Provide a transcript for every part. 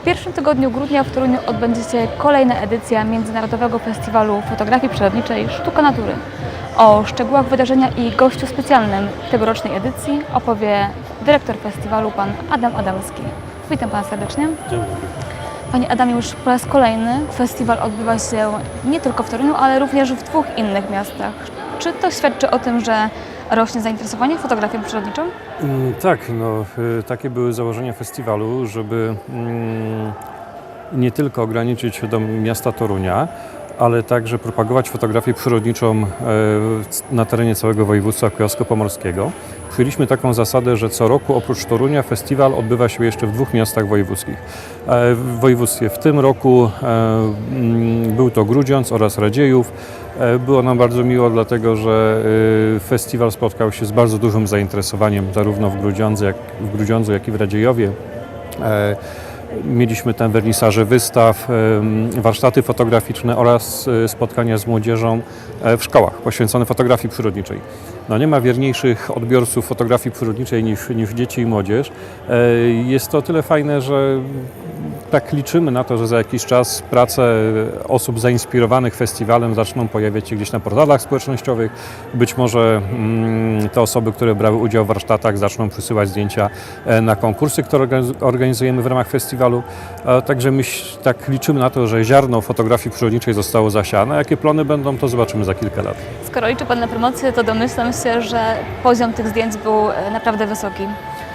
W pierwszym tygodniu grudnia w Toruniu odbędzie się kolejna edycja Międzynarodowego Festiwalu Fotografii Przyrodniczej Sztuka Natury. O szczegółach wydarzenia i gościu specjalnym tegorocznej edycji opowie dyrektor festiwalu pan Adam Adamski. Witam pana serdecznie. Dzień dobry. Panie Adamie, już po raz kolejny festiwal odbywa się nie tylko w Toruniu, ale również w dwóch innych miastach. Czy to świadczy o tym, że rośnie zainteresowanie fotografią przyrodniczą? Mm, Tak, no, y, takie były założenia festiwalu, żeby mm, nie tylko ograniczyć się do miasta Torunia, ale także propagować fotografię przyrodniczą e, na terenie całego województwa kujawsko-pomorskiego. Przyjęliśmy taką zasadę, że co roku oprócz Torunia festiwal odbywa się jeszcze w dwóch miastach wojewódzkich. E, W województwie w tym roku e, mm, był to Grudziądz oraz Radziejów. Było nam bardzo miło, dlatego że festiwal spotkał się z bardzo dużym zainteresowaniem zarówno w Grudziądzu, jak, w Grudziądzu, jak i w Radziejowie. Mieliśmy tam wernisaże wystaw, warsztaty fotograficzne oraz e, spotkania z młodzieżą e, w szkołach poświęcone fotografii przyrodniczej. No nie ma wierniejszych odbiorców fotografii przyrodniczej niż, niż dzieci i młodzież. E, Jest to o tyle fajne, że tak liczymy na to, że za jakiś czas prace osób zainspirowanych festiwalem zaczną pojawiać się gdzieś na portalach społecznościowych. Być może mm, te osoby, które brały udział w warsztatach zaczną przysyłać zdjęcia e, na konkursy, które organiz- organizujemy w ramach festiwalu. E, Także my tak liczymy na to, że ziarno fotografii przyrodniczej zostało zasiane. Jakie plony będą, to zobaczymy za kilka lat. Skoro liczy Pan na promocję, to domyślam się, że poziom tych zdjęć był e, naprawdę wysoki.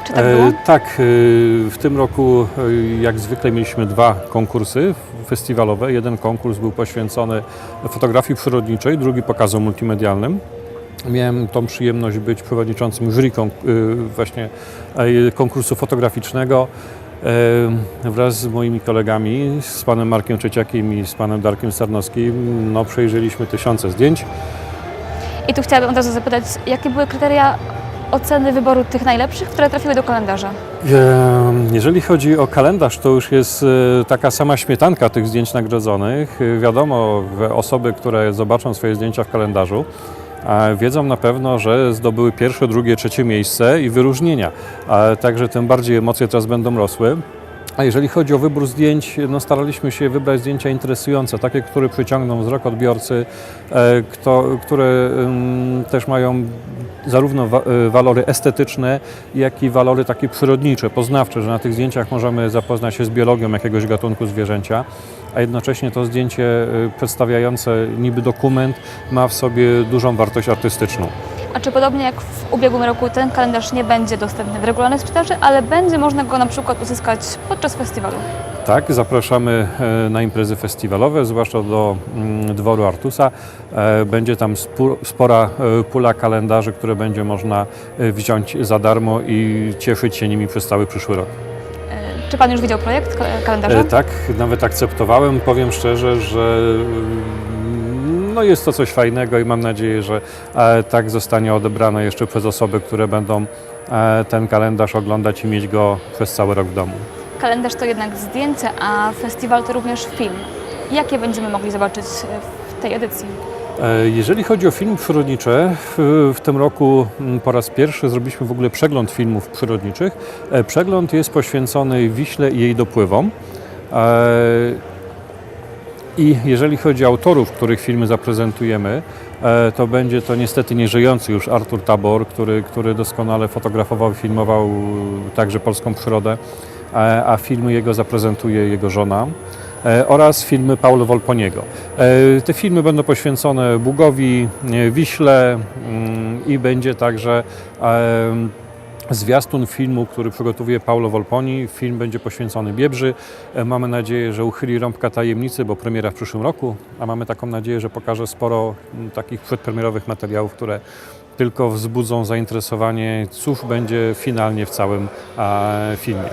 Czy tak było? E, tak, e, w tym roku e, jak zwykle mieliśmy dwa konkursy festiwalowe. Jeden konkurs był poświęcony fotografii przyrodniczej, drugi pokazom multimedialnym. Miałem tą przyjemność być przewodniczącym jury właśnie konkursu fotograficznego. Wraz z moimi kolegami, z panem Markiem Trzeciakiem i z panem Darkiem Sarnowskim, no, przejrzeliśmy tysiące zdjęć. I tu chciałabym od razu zapytać, jakie były kryteria oceny wyboru tych najlepszych, które trafiły do kalendarza? Jeżeli chodzi o kalendarz, to już jest e, taka sama śmietanka tych zdjęć nagrodzonych. E, Wiadomo, osoby, które zobaczą swoje zdjęcia w kalendarzu, wiedzą na pewno, że zdobyły pierwsze, drugie, trzecie miejsce i wyróżnienia. Także tym bardziej emocje teraz będą rosły. A jeżeli chodzi o wybór zdjęć, no staraliśmy się wybrać zdjęcia interesujące, takie, które przyciągną wzrok odbiorcy, e, kto, które też mają zarówno e, walory estetyczne, jak i walory takie przyrodnicze, poznawcze, że na tych zdjęciach możemy zapoznać się z biologią jakiegoś gatunku zwierzęcia, a jednocześnie to zdjęcie e, przedstawiające niby dokument ma w sobie dużą wartość artystyczną. A czy podobnie jak w ubiegłym roku ten kalendarz nie będzie dostępny w regularnej sprzedaży, ale będzie można go na przykład uzyskać podczas festiwalu? Tak, zapraszamy e, na imprezy festiwalowe, zwłaszcza do mm, dworu Artusa. E, Będzie tam spora e, pula kalendarzy, które będzie można wziąć za darmo i cieszyć się nimi przez cały przyszły rok. Czy Pan już widział projekt ka- kalendarza? Tak, nawet akceptowałem. Powiem szczerze, że no jest to coś fajnego i mam nadzieję, że e, tak zostanie odebrane jeszcze przez osoby, które będą e, ten kalendarz oglądać i mieć go przez cały rok w domu. Kalendarz to jednak zdjęcia, a festiwal to również film. Jakie będziemy mogli zobaczyć e, w tej edycji? Jeżeli chodzi o filmy przyrodnicze, w, tym roku mm, po raz pierwszy zrobiliśmy w ogóle przegląd filmów przyrodniczych. Przegląd jest poświęcony Wiśle i jej dopływom. E, I jeżeli chodzi o autorów, których filmy zaprezentujemy, e, to będzie to niestety nieżyjący już Artur Tabor, który, który doskonale fotografował i filmował także polską przyrodę, a, a filmy jego zaprezentuje jego żona e, oraz filmy Paulo Volponiego. E, Te filmy będą poświęcone Bugowi, e, Wiśle mm, i będzie także zwiastun filmu, który przygotowuje Paulo Volponi. Film będzie poświęcony Biebrzy. E, Mamy nadzieję, że uchyli rąbka tajemnicy, bo premiera w przyszłym roku, a mamy taką nadzieję, że pokaże sporo mm, takich przedpremierowych materiałów, które tylko wzbudzą zainteresowanie, cóż będzie finalnie w całym filmie.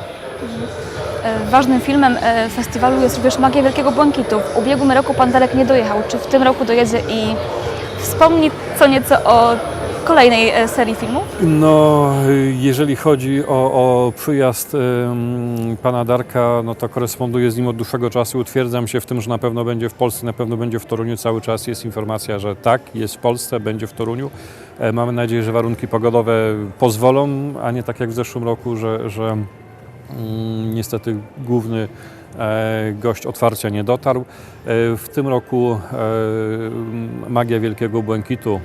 E, Ważnym filmem e, festiwalu jest również Magia Wielkiego Błękitu. W ubiegłym roku Pan Darek nie dojechał. Czy w tym roku dojedzie i wspomni co nieco o kolejnej e, serii filmów? No, jeżeli chodzi o, o przyjazd ym, pana Darka, no to koresponduję z nim od dłuższego czasu. Utwierdzam się w tym, że na pewno będzie w Polsce, na pewno będzie w Toruniu. Cały czas jest informacja, że tak, jest w Polsce, będzie w Toruniu. E, Mamy nadzieję, że warunki pogodowe pozwolą, a nie tak jak w zeszłym roku, że, że Mm, Niestety główny e, gość otwarcia nie dotarł. E, W tym roku Magia Wielkiego Błękitu,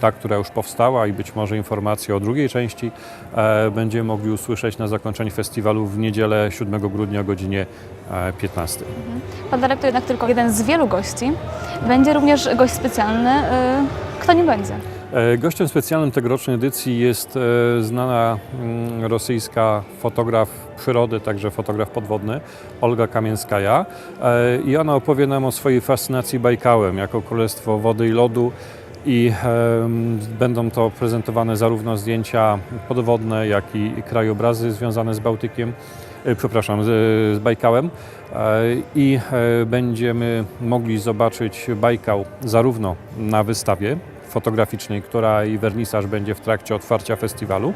ta, która już powstała i być może informacje o drugiej części, e, będziemy mogli usłyszeć na zakończeniu festiwalu w niedzielę 7 grudnia o godzinie e, 15. Pan dyrektor jednak tylko jeden z wielu gości. Będzie również gość specjalny. Y, Kto nie będzie? E, Gościem specjalnym tegorocznej edycji jest e, znana mm, rosyjska fotograf przyrody, także fotograf podwodny, Olga Kamienskaja. E, I ona opowie nam o swojej fascynacji Bajkałem jako królestwo wody i lodu. I będą to prezentowane zarówno zdjęcia podwodne, jak i krajobrazy związane z Bałtykiem, e, przepraszam, z, Bajkałem. E, I e, będziemy mogli zobaczyć Bajkał zarówno na wystawie fotograficznej, która i wernisaż będzie w trakcie otwarcia festiwalu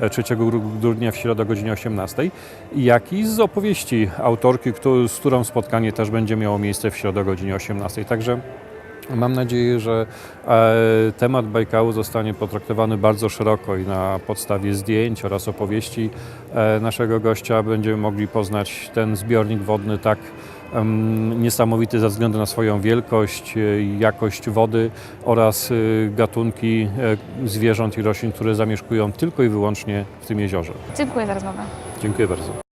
e, 3 gru- grudnia w środę o godzinie 18, jak i z opowieści autorki, z którą spotkanie też będzie miało miejsce w środę o godzinie 18. Także Mam nadzieję, że e, temat Bajkału zostanie potraktowany bardzo szeroko i na podstawie zdjęć oraz opowieści e, naszego gościa będziemy mogli poznać ten zbiornik wodny tak niesamowity ze względu na swoją wielkość, e, jakość wody oraz gatunki zwierząt i roślin, które zamieszkują tylko i wyłącznie w tym jeziorze. Dziękuję za rozmowę. Dziękuję bardzo.